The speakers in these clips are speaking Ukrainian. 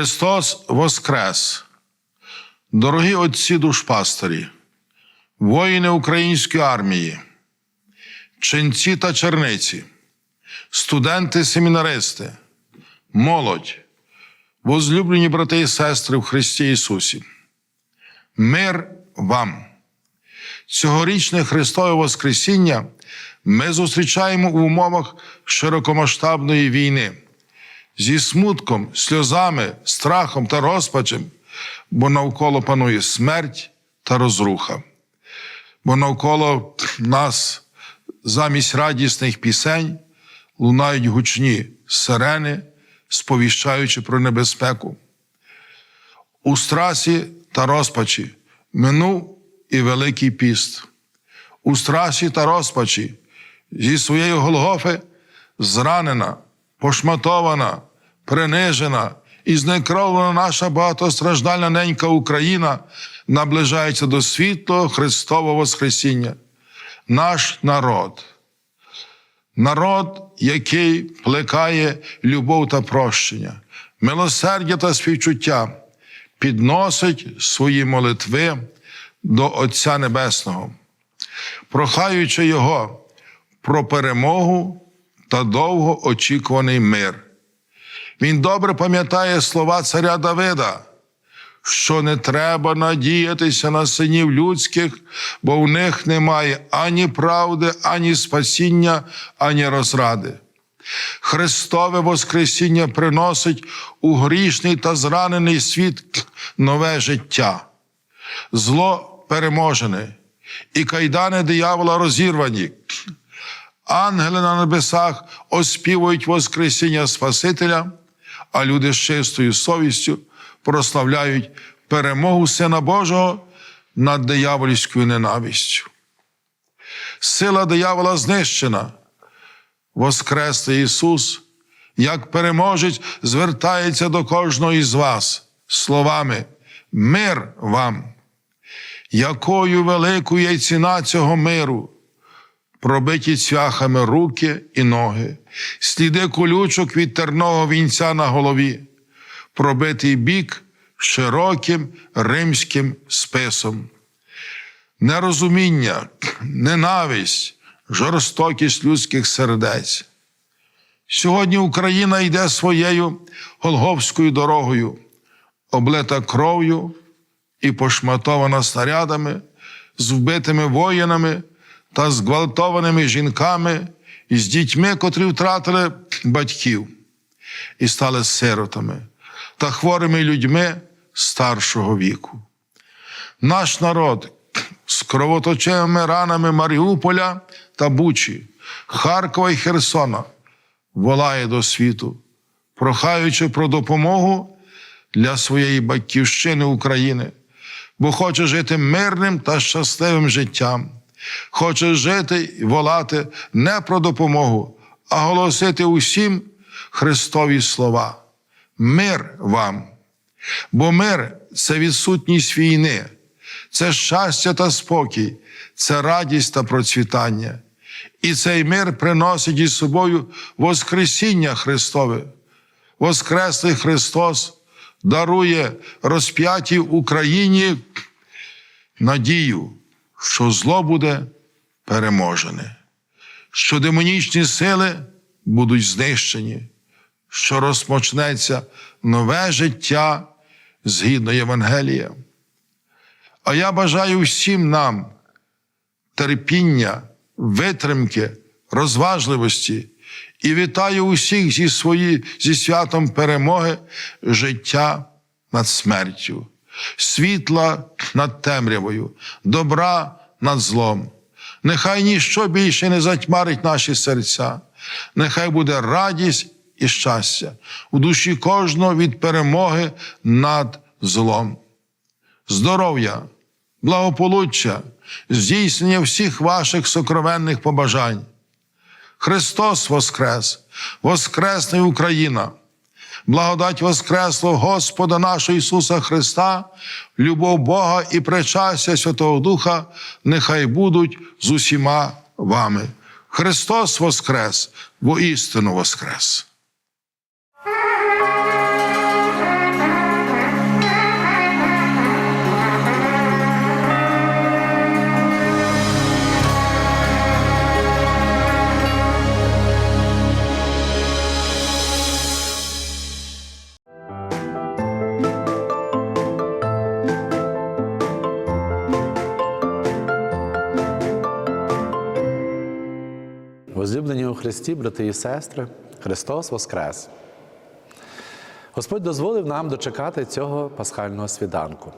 Христос Воскрес! Дорогі отці душпастері, воїни української армії, ченці та черниці, студенти-семінаристи, молодь, возлюблені брати і сестри в Христі Ісусі. Мир вам! Цьогорічне Христове Воскресіння ми зустрічаємо в умовах широкомасштабної війни зі смутком, сльозами, страхом та розпачем, бо навколо панує смерть та розруха. Бо навколо нас замість радісних пісень лунають гучні сирени, сповіщаючи про небезпеку. У страсі та розпачі минув і Великий піст. У страсі та розпачі зі своєї Голгофи зранена, пошматована, принижена і знекровлена наша багатостраждальна ненька Україна наближається до світлого Христового Воскресіння. Наш народ. Народ, який плекає любов та прощення, милосердя та співчуття, підносить свої молитви до Отця Небесного, прохаючи Його про перемогу та довго очікуваний мир. Він добре пам'ятає слова царя Давида, що не треба надіятися на синів людських, бо в них немає ані правди, ані спасіння, ані розради. Христове Воскресіння приносить у грішний та зранений світ нове життя. Зло переможене, і кайдани диявола розірвані. Ангели на небесах оспівують Воскресіння Спасителя, а люди з чистою совістю прославляють перемогу Сина Божого над диявольською ненавистю. Сила диявола знищена. Воскреслий Ісус, як переможець, звертається до кожного із вас словами Мир вам! Якою великою є ціна цього миру, пробиті цвяхами руки і ноги, сліди колючок від терного вінця на голові, пробитий бік широким римським списом. Нерозуміння, ненависть, жорстокість людських сердець. Сьогодні Україна йде своєю Голговською дорогою, облита кров'ю і пошматована снарядами, з вбитими воїнами та зґвалтованими жінками і з дітьми, котрі втратили батьків і стали сиротами та хворими людьми старшого віку. Наш народ з кровоточивими ранами Маріуполя та Бучі, Харкова і Херсона волає до світу, прохаючи про допомогу для своєї батьківщини України, бо хоче жити мирним та щасливим життям, хоче жити і волати не про допомогу, а голосити усім Христові слова. Мир вам! Бо мир це відсутність війни, це щастя та спокій, це радість та процвітання. І цей мир приносить із собою Воскресіння Христове. Воскреслий Христос дарує розп'ятій Україні надію, що зло буде переможене, що демонічні сили будуть знищені, що розпочнеться нове життя згідно Євангелія. А я бажаю всім нам терпіння, витримки, розважливості і вітаю усіх зі, свої, зі святом перемоги життя над смертю, світла над темрявою, добра над злом. Нехай ніщо більше не затьмарить наші серця, нехай буде радість і щастя у душі кожного від перемоги над злом. Здоров'я, благополуччя, здійснення всіх ваших сокровенних побажань. Христос Воскрес, Воскресне Україна, благодать Воскресло Господа нашого Ісуса Христа, любов Бога і причастя Святого Духа нехай будуть з усіма вами. Христос Воскрес, воістину Воскрес! Христі, брати і сестри, Христос Воскрес! Господь дозволив нам дочекати цього пасхального свіданку.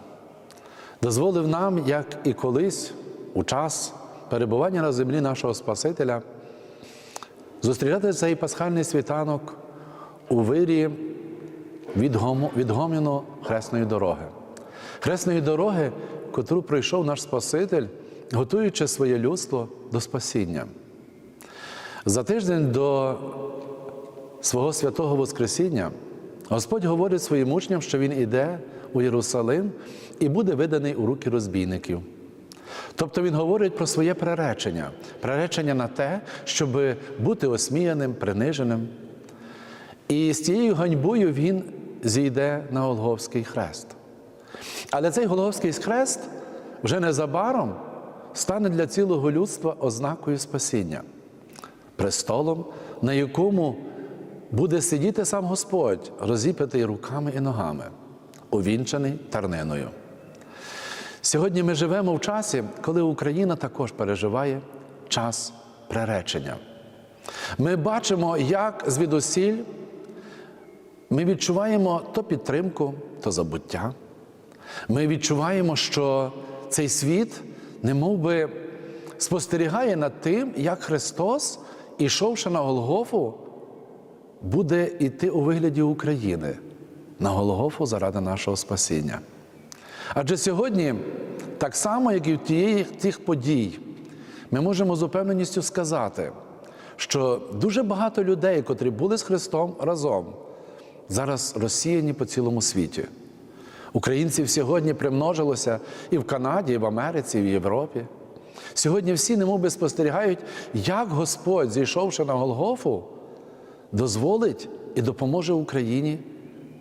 Дозволив нам, як і колись, у час перебування на землі нашого Спасителя, зустрічати цей пасхальний світанок у вирі відгоміну хресної дороги. Хресної дороги, котру пройшов наш Спаситель, готуючи своє людство до спасіння. За тиждень до свого святого Воскресіння Господь говорить своїм учням, що Він іде у Єрусалим і буде виданий у руки розбійників. Тобто Він говорить про своє приречення, приречення на те, щоб бути осміяним, приниженим. І з цією ганьбою Він зійде на Голговський хрест. Але цей Голговський хрест вже незабаром стане для цілого людства ознакою спасіння, престолом, на якому буде сидіти сам Господь, розіп'ятий руками і ногами, увінчаний терниною. Сьогодні ми живемо в часі, коли Україна також переживає час приречення. Ми бачимо, як звідусіль ми відчуваємо то підтримку, то забуття. Ми відчуваємо, що цей світ не би, спостерігає над тим, як Христос, ішовши на Голгофу, буде йти у вигляді України на Голгофу заради нашого спасіння. Адже сьогодні, так само, як і в тієї, тих подій, ми можемо з упевненістю сказати, що дуже багато людей, котрі були з Христом разом, зараз розсіяні по цілому світі. Українців сьогодні примножилося і в Канаді, і в Америці, і в Європі. Сьогодні всі немовби спостерігають, як Господь, зійшовши на Голгофу, дозволить і допоможе Україні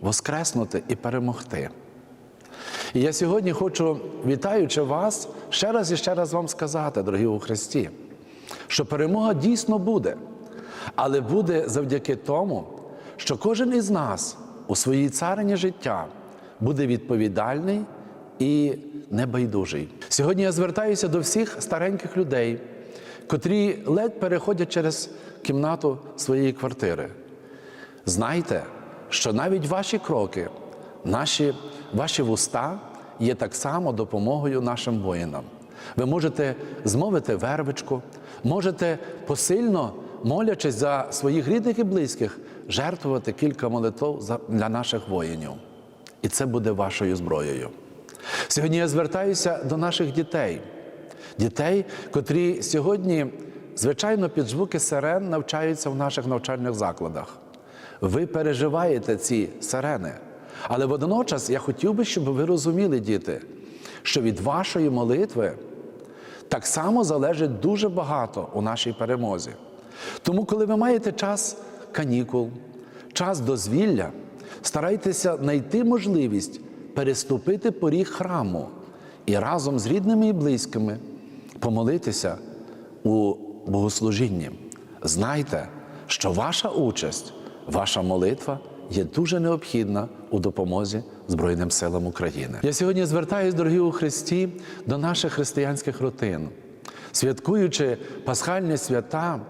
воскреснути і перемогти. І я сьогодні хочу, вітаючи вас, ще раз і ще раз вам сказати, дорогі у Христі, що перемога дійсно буде, але буде завдяки тому, що кожен із нас у своїй царині життя буде відповідальний і небайдужий. Сьогодні я звертаюся до всіх стареньких людей, котрі ледь переходять через кімнату своєї квартири. Знайте, що навіть ваші кроки, наші, ваші вуста є так само допомогою нашим воїнам. Ви можете змовити вервичку, можете посильно, молячись за своїх рідних і близьких, жертвувати кілька молитв для наших воїнів. І це буде вашою зброєю. Сьогодні я звертаюся до наших дітей, дітей, котрі сьогодні, звичайно, під звуки сирен навчаються в наших навчальних закладах. Ви переживаєте ці сирени. Але водночас я хотів би, щоб ви розуміли, діти, що від вашої молитви так само залежить дуже багато у нашій перемозі. Тому, коли ви маєте час канікул, час дозвілля, старайтеся знайти можливість переступити поріг храму і разом з рідними і близькими помолитися у богослужінні. Знайте, що ваша участь, ваша молитва є дуже необхідна у допомозі Збройним силам України. Я сьогодні звертаюся, дорогі у Христі, до наших християнських родин. Святкуючи пасхальні свята,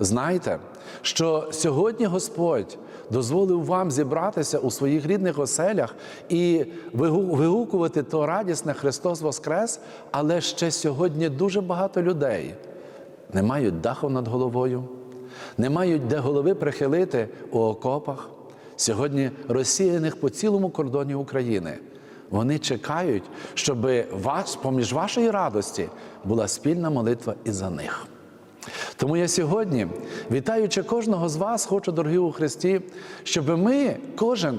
знайте, що сьогодні Господь дозволив вам зібратися у своїх рідних оселях і вигукувати то радісне Христос Воскрес, але ще сьогодні дуже багато людей не мають даху над головою, не мають де голови прихилити у окопах. Сьогодні розсіяних по цілому кордоні України. Вони чекають, щоб вас, поміж вашої радості була спільна молитва і за них. Тому я сьогодні, вітаючи кожного з вас, хочу, дорогі у Христі, щоб ми, кожен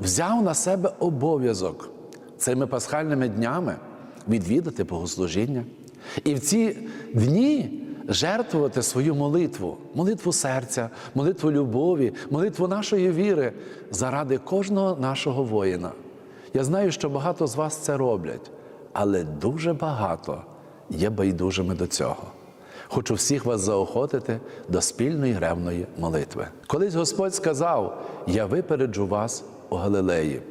взяв на себе обов'язок цими пасхальними днями відвідати богослужіння. І в ці дні жертвувати свою молитву, молитву серця, молитву любові, молитву нашої віри заради кожного нашого воїна. Я знаю, що багато з вас це роблять, але дуже багато є байдужими до цього. Хочу всіх вас заохотити до спільної ревної молитви. Колись Господь сказав: Я випереджу вас у Галилеї.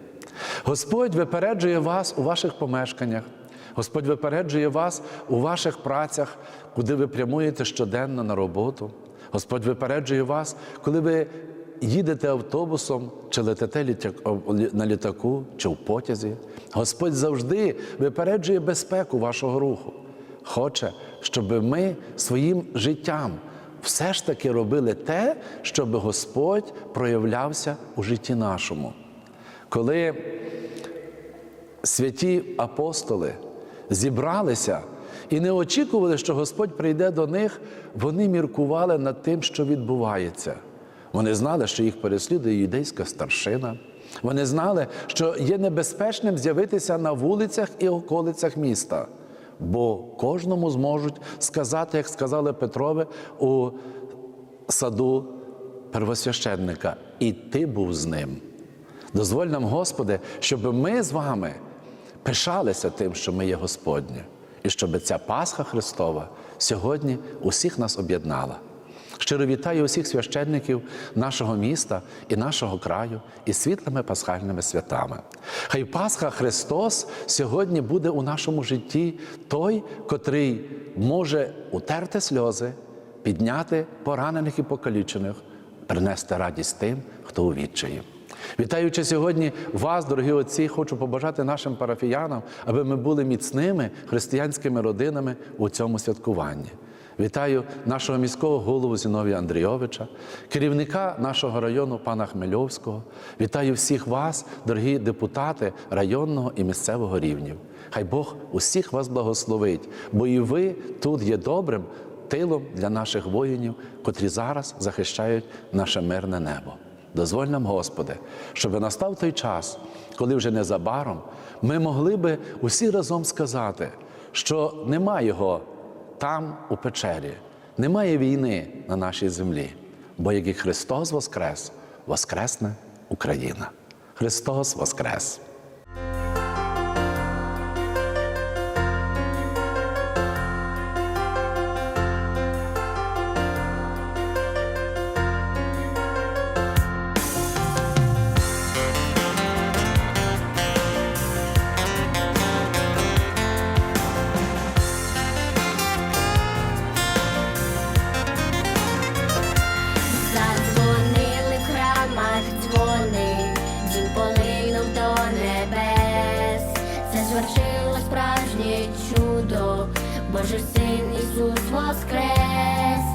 Господь випереджує вас у ваших помешканнях. Господь випереджує вас у ваших працях, куди ви прямуєте щоденно на роботу. Господь випереджує вас, коли ви їдете автобусом чи летите на літаку чи в потязі. Господь завжди випереджує безпеку вашого руху. Хоче, щоб ми своїм життям все ж таки робили те, щоб Господь проявлявся у житті нашому. Коли святі апостоли зібралися і не очікували, що Господь прийде до них, вони міркували над тим, що відбувається. Вони знали, що їх переслідує юдейська старшина. Вони знали, що є небезпечним з'явитися на вулицях і околицях міста, бо кожному зможуть сказати, як сказали Петрове у саду первосвященника, і ти був з ним. Дозволь нам, Господи, щоб ми з вами пишалися тим, що ми є Господні, і щоб ця Пасха Христова сьогодні усіх нас об'єднала. Щиро вітаю усіх священників нашого міста і нашого краю із світлими пасхальними святами. Хай Пасха Христос сьогодні буде у нашому житті той, котрий може утерти сльози, підняти поранених і покалічених, принести радість тим, хто у відчаї. Вітаючи сьогодні вас, дорогі отці, хочу побажати нашим парафіянам, аби ми були міцними християнськими родинами у цьому святкуванні. Вітаю нашого міського голову Зіновія Андрійовича, керівника нашого району пана Хмельовського. Вітаю всіх вас, дорогі депутати районного і місцевого рівнів. Хай Бог усіх вас благословить, бо і ви тут є добрим тилом для наших воїнів, котрі зараз захищають наше мирне небо. Дозволь нам, Господи, щоб настав той час, коли вже незабаром ми могли би усі разом сказати, що нема його там, у печері, немає війни на нашій землі, бо як і Христос Воскрес, Воскресне Україна. Христос Воскрес! Божий син Ісус воскрес.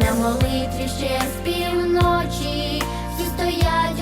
На молитві ще з півночі, всі стоять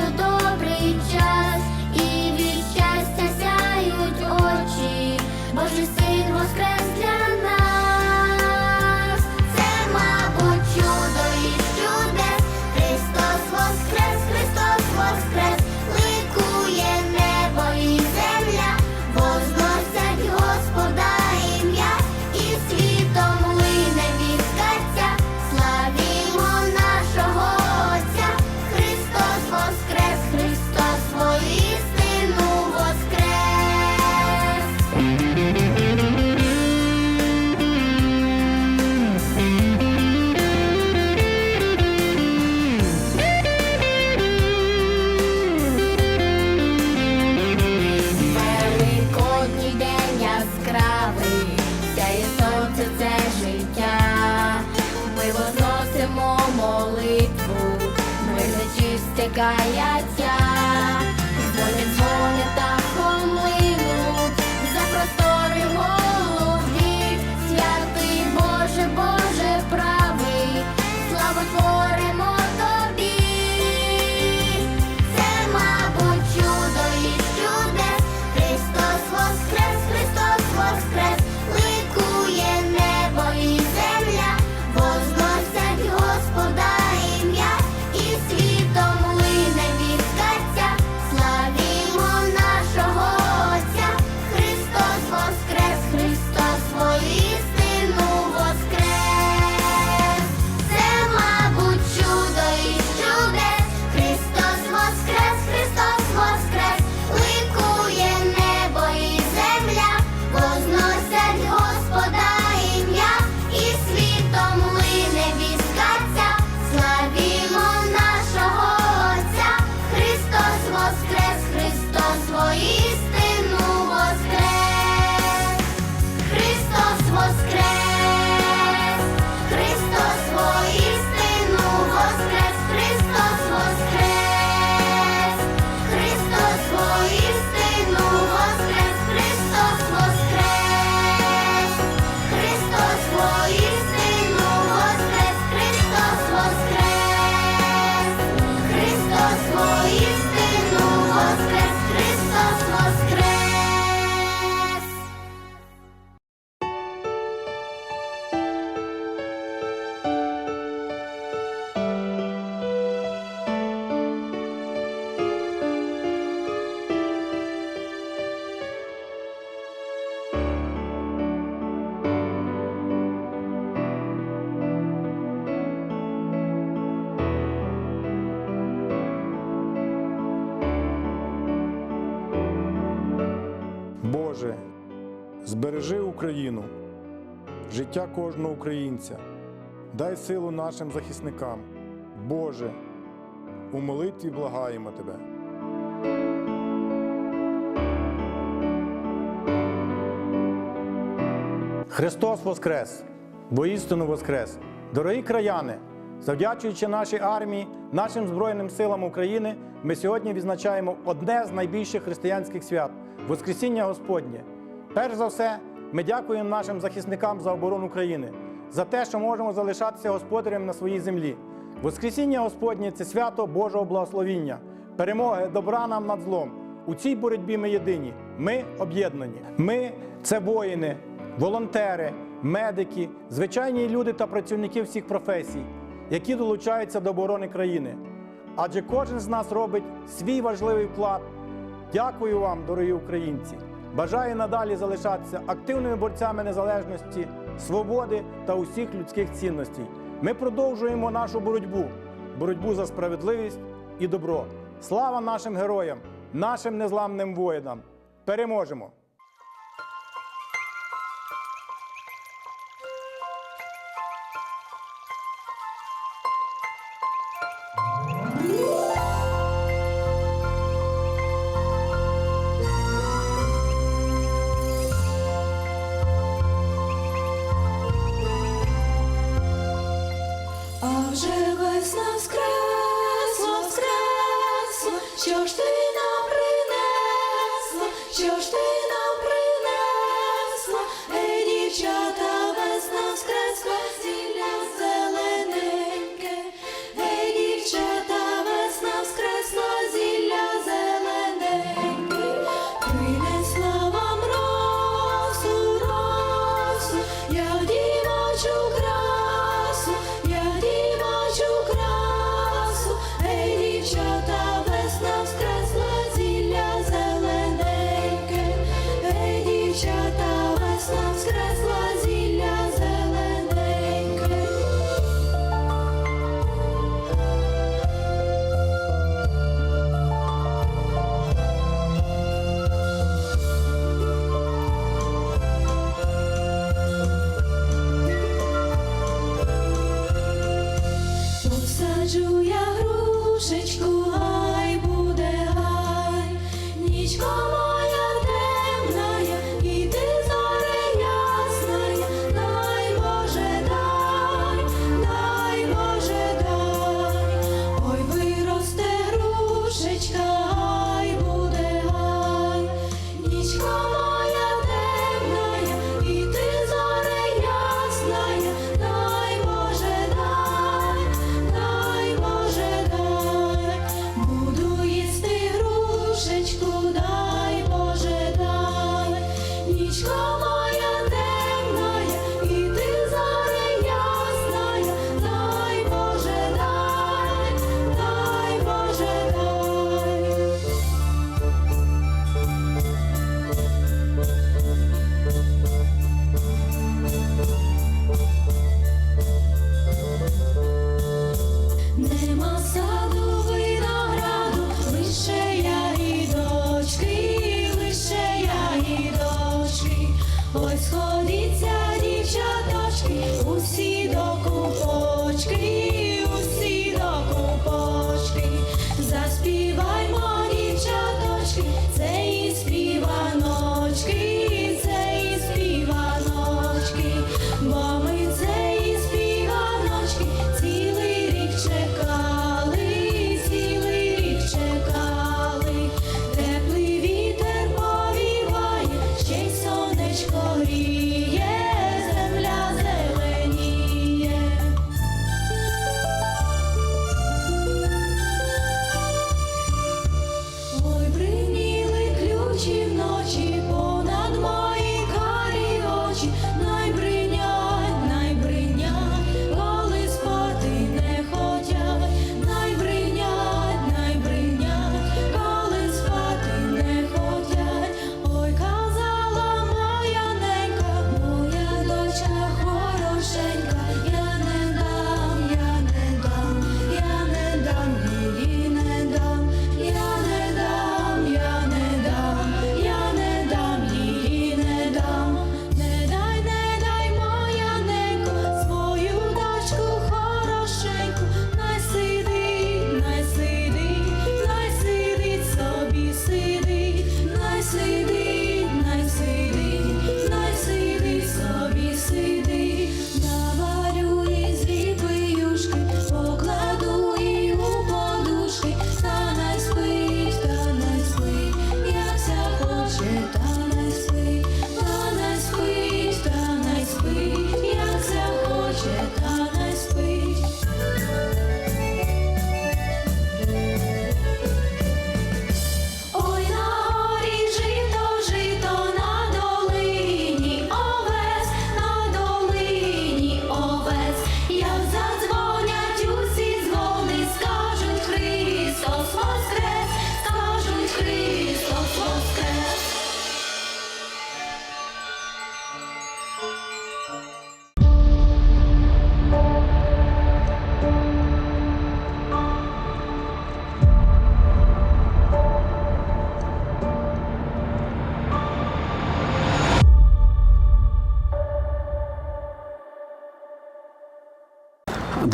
Боже, збережи Україну, життя кожного українця, дай силу нашим захисникам. Боже, у молитві благаємо Тебе. Христос Воскрес! Воістину Воскрес! Дорогі краяни! Завдячуючи нашій армії, нашим Збройним силам України, ми сьогодні відзначаємо одне з найбільших християнських свят Воскресіння Господнє. Перш за все, ми дякуємо нашим захисникам за оборону країни, за те, що можемо залишатися господарем на своїй землі. Воскресіння Господнє це свято Божого благословіння, перемоги добра нам над злом. У цій боротьбі ми єдині, ми об'єднані. Ми це воїни, волонтери, медики, звичайні люди та працівники всіх професій, які долучаються до оборони країни. Адже кожен з нас робить свій важливий вклад. Дякую вам, дорогі українці! Бажаю надалі залишатися активними борцями незалежності, свободи та усіх людських цінностей. Ми продовжуємо нашу боротьбу, боротьбу за справедливість і добро. Слава нашим героям, нашим незламним воїнам! Переможемо! Вже весна воскресла, воскресла, що ж ти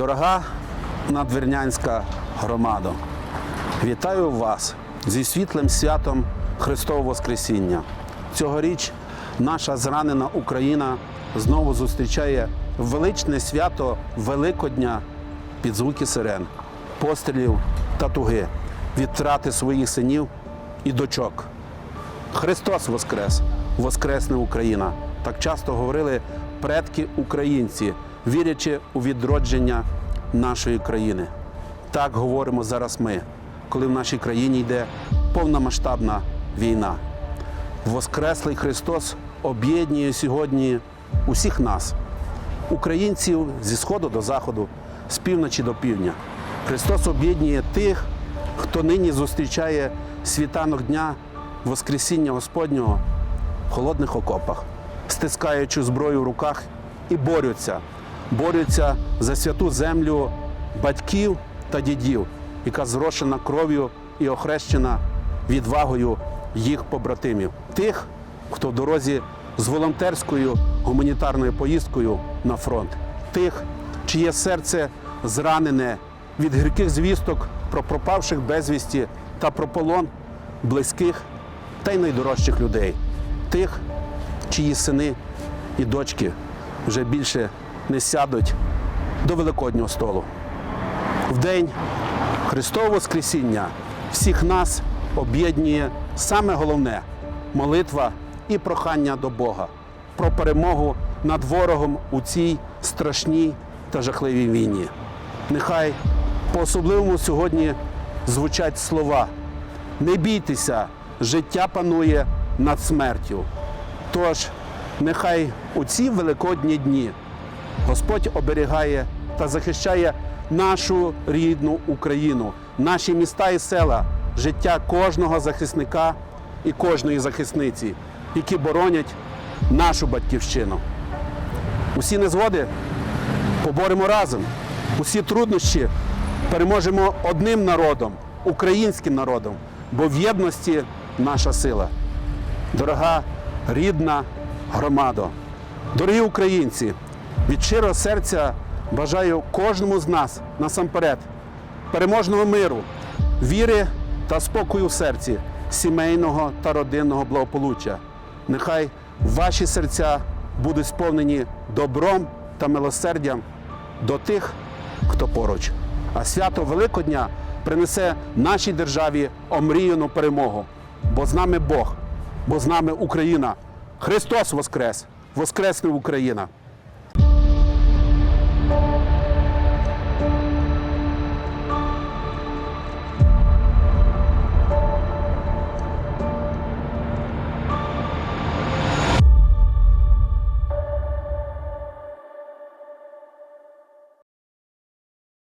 Дорога надвірнянська громада, вітаю вас зі світлим святом Христового Воскресіння. Цьогоріч наша зранена Україна знову зустрічає величне свято Великодня під звуки сирен, пострілів та туги від втрати своїх синів і дочок. Христос Воскрес! Воскресне Україна! Так часто говорили предки українці, вірячи у відродження нашої країни. Так говоримо зараз ми, коли в нашій країні йде повномасштабна війна. Воскреслий Христос об'єднує сьогодні усіх нас, українців зі сходу до заходу, з півночі до півдня. Христос об'єднує тих, хто нині зустрічає світанок дня Воскресіння Господнього в холодних окопах, стискаючи зброю в руках і борються, борються за святу землю батьків та дідів, яка зрошена кров'ю і охрещена відвагою їх побратимів, тих, хто в дорозі з волонтерською гуманітарною поїздкою на фронт, тих, чиє серце зранене від гірких звісток про пропавших безвісті та про полон близьких та й найдорожчих людей, тих, чиї сини і дочки вже більше не сядуть до великоднього столу. В день Христового Воскресіння всіх нас об'єднує саме головне молитва і прохання до Бога про перемогу над ворогом у цій страшній та жахливій війні. Нехай по-особливому сьогодні звучать слова: не бійтеся, життя панує над смертю. Тож, нехай у ці великодні дні Господь оберігає та захищає нашу рідну Україну, наші міста і села, життя кожного захисника і кожної захисниці, які боронять нашу батьківщину. Усі незгоди поборемо разом. Усі труднощі переможемо одним народом, українським народом, бо в єдності наша сила. Дорога рідна громадо, дорогі українці, від щирого серця бажаю кожному з нас насамперед переможного миру, віри та спокою в серці, сімейного та родинного благополуччя. Нехай ваші серця будуть сповнені добром та милосердям до тих, хто поруч. А свято Великодня принесе нашій державі омріяну перемогу. Бо з нами Бог, бо з нами Україна. Христос Воскрес! Воскресне Україна!